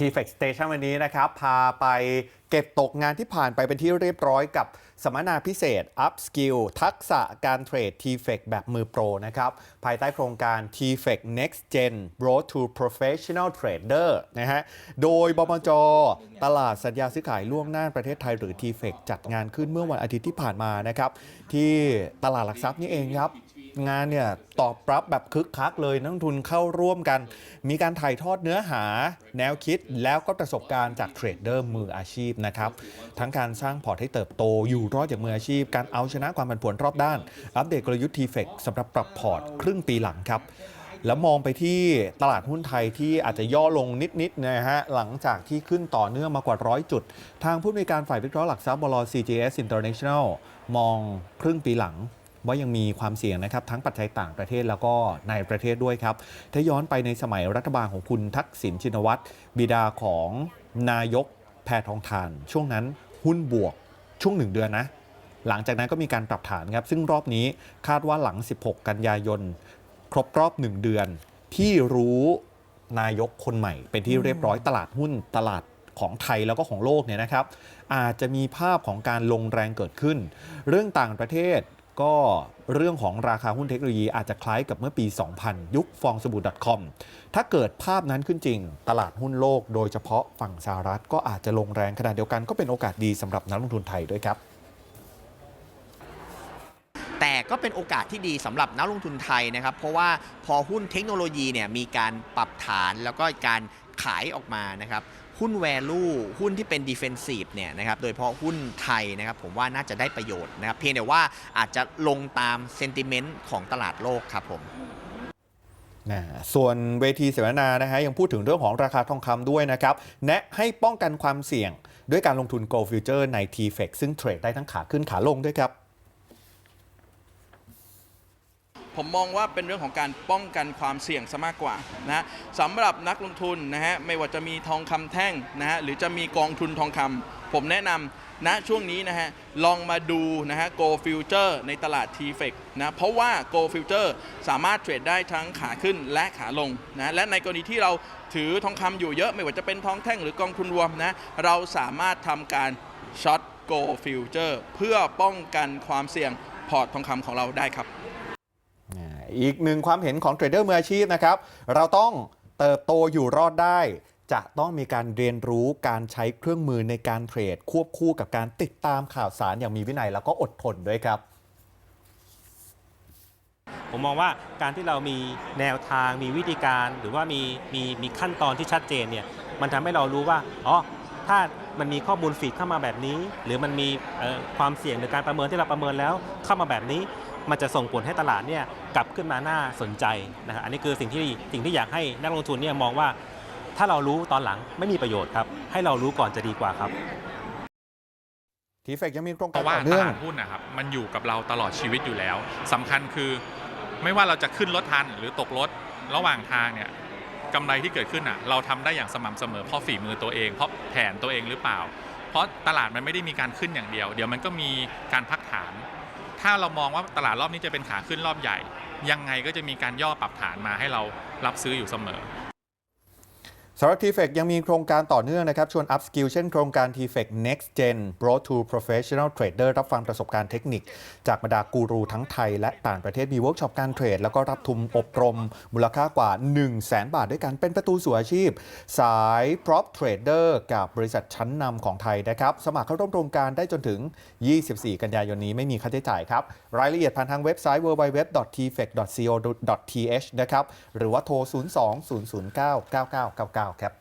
t f e x Station วันนี้นะครับ พาไปเก็บตกงานที่ผ่านไปเป็นที่เรียบร้อยกับสัมมนาพิเศษ Up Skill ทักษะการเทรด t f e x แบบมือโปรนะครับ ภายใต้โครงการ t f e x Next Gen Road to Professional Trader นะฮะ โดยบมจ ตลาดสัญญาซื้อขายล่วงหน้าประเทศไทยหรือ t f e x จัดงานขึ้นเมื่อวันอาทิตย์ที่ผ่านมานะครับ ที่ตลาดหลักทรัพย์นี่เองครับ งานเนี่ยตอบรับแบบคึกคักเลยนักทุนเข้าร่วมกัน มีการถ่ายทอดเนื้อหา แนวคิดแล้วก็ประสบการณ์จากเทรดเดอร์มืออาชีพนะครับทั้งการสร้างพอร์ตให้เติบโตอยู่รอดจากมืออาชีพ การเอาชนะความผันผวนรอบด้าน อัปเดตกลยุทธ์ทีเฟกสำหรับปรับพอร์ตครึ่งปีหลังครับแล้วมองไปที่ตลาดหุ้นไทยที่อาจจะย่อลงนิดๆนะฮะหลังจากที่ขึ้นต่อเนื่องมากว่าร้อยจุด ทางผู้มีการฝ่ายวิเคราะห์หลักทรัพย์บล CGS International มองครึ่งปีหลัง ว่ายังมีความเสี่ยงนะครับ ทั้งปัจจัยต่างประเทศแล้วก็ในประเทศด้วยครับ ถ้าย้อนไปในสมัยรัฐบาลของคุณทักษิณชินวัตรบิดาของนายกแพทองทาน ช่วงนั้นหุ้นบวกช่วงหนึ่งเดือนนะ หลังจากนั้นก็มีการปรับฐานครับ ซึ่งรอบนี้คาดว่าหลัง 16 กันยายน ครบรอบ 1 เดือน ที่รู้นายกคนใหม่ เป็นที่เรียบร้อยตลาดหุ้นตลาดของไทยแล้วก็ของโลกเนี่ยนะครับ อาจจะมีภาพของการลงแรงเกิดขึ้น เรื่องต่างประเทศ ก็เรื่องของราคาหุ้นเทคโนโลยีอาจจะคล้ายกับเมื่อปี 2000 ยุคฟองสบู่ .com ถ้าเกิดภาพนั้นขึ้นจริง ตลาดหุ้นโลกโดยเฉพาะฝั่งสหรัฐก็อาจจะลงแรงขนาดเดียวกันก็เป็นโอกาสดีสำหรับนักลงทุนไทยด้วยครับ แต่ก็เป็นโอกาสที่ดีสำหรับนักลงทุนไทยนะครับ เพราะว่าพอหุ้นเทคโนโลยีเนี่ยมีการปรับฐานแล้วก็การขายออกมานะครับ หุ้น value หุ้นที่เป็น defensive เนี่ยนะครับโดยเฉพาะหุ้นไทยนะครับผมว่าน่าจะได้ประโยชน์นะครับเพียงแต่ว่าอาจจะลงตาม sentiment ของตลาดโลกครับผมนะส่วนเวทีเสวนานะฮะยังพูดถึงเรื่องของราคาทองคำด้วยนะครับ แนะให้ป้องกันความเสี่ยง ด้วยการลงทุน Gold Future ใน t f e x ซึ่งเทรดได้ทั้งขาขึ้นขาลงด้วยครับ ผมมองว่าเป็นเรื่องของการป้องกันความเสี่ยงซะมากกว่านะสำหรับนักลงทุนนะฮะไม่ว่าจะมีทองคำแท่งนะฮะหรือจะมีกองทุนทองคำผมแนะนำณช่วงนี้นะฮะลองมาดูนะฮะ Go Future ในตลาด t f e c นะเพราะว่า Go Future สามารถเทรดได้ทั้งขาขึ้นและขาลงนะและในกรณีที่เราถือทองคำอยู่เยอะไม่ว่าจะเป็นทองแท่งหรือกองทุนรวมนะเราสามารถทำการช็อต Go Future เพื่อป้องกันความเสี่ยงพอร์ตทองคำของเราได้ครับ อีกหนึ่งความเห็นของเทรดเดอร์มืออาชีพนะครับ เราต้องเติบโตอยู่รอดได้ จะต้องมีการเรียนรู้การใช้เครื่องมือในการเทรด ควบคู่กับการติดตามข่าวสารอย่างมีวินัยแล้วก็อดทนด้วยครับผมมองว่าการที่เรามีแนวทาง มีวิธีการ หรือว่ามีมีมีขั้นตอนที่ชัดเจนเนี่ยมันทำให้เรารู้ว่าอ๋อถ้ามันมีข้อมูลฟีดเข้ามาแบบนี้ หรือมันมีความเสี่ยงในการประเมินที่เราประเมินแล้วเข้ามาแบบนี้ มันจะส่งผลให้ตลาดเนี่ยกลับขึ้นมาน่าสนใจนะฮะอันนี้คือสิ่งที่สิ่งที่อยากให้นักลงทุนเนี่ยมองว่า ถ้าเรารู้ตอนหลังไม่มีประโยชน์ครับ ให้เรารู้ก่อนจะดีกว่าครับทีเฟกยังมีโครงเพการราะว่าต่อตเนื่องลาดหุ้นนะครับมันอยู่กับเราตลอดชีวิตอยู่แล้วสำคัญคือไม่ว่าเราจะขึ้นรถทันหรือตกรถระหว่างทางเนี่ยกำไรที่เกิดขึ้นอะเราทำได้อย่างสม่ำเสมอเพราะฝีมือตัวเอง เพราะแผนตัวเองหรือเปล่า เพราะตลาดมันไม่ได้มีการขึ้นอย่างเดียว เดี๋ยวมันก็มีการพักฐาน ถ้าเรามองว่าตลาดรอบนี้จะเป็นขาขึ้นรอบใหญ่ ยังไงก็จะมีการย่อปรับฐานมาให้เรารับซื้ออยู่เสมอ สำหรับ t f e c ยังมีโครงการต่อเนื่องนะครับ ชวน up skill เช่นโครงการ t f e c next gen Road to professional trader รับฟังประสบการณ์เทคนิค จากบรรดากูรูทั้งไทยและต่างประเทศมีเวิร์กช็อปการเทรด แล้วก็รับทุนอบรม มูลค่ากว่า 1 0 0 0 0แบาทด้วยกันเป็นประตูสู่อาชีพ สาย prop trader กับบริษัทชั้นนำของไทยนะครับ สมัครเข้าร่วมโครงการได้จนถึง 24 กันยายนนี้ไม่มีค่าใช้จ่ายครับ รายละเอียดผ่านทางเว็บไซต์ www.tfec.co.th นะครับหรือว่าโทร 02 009 9999ครับ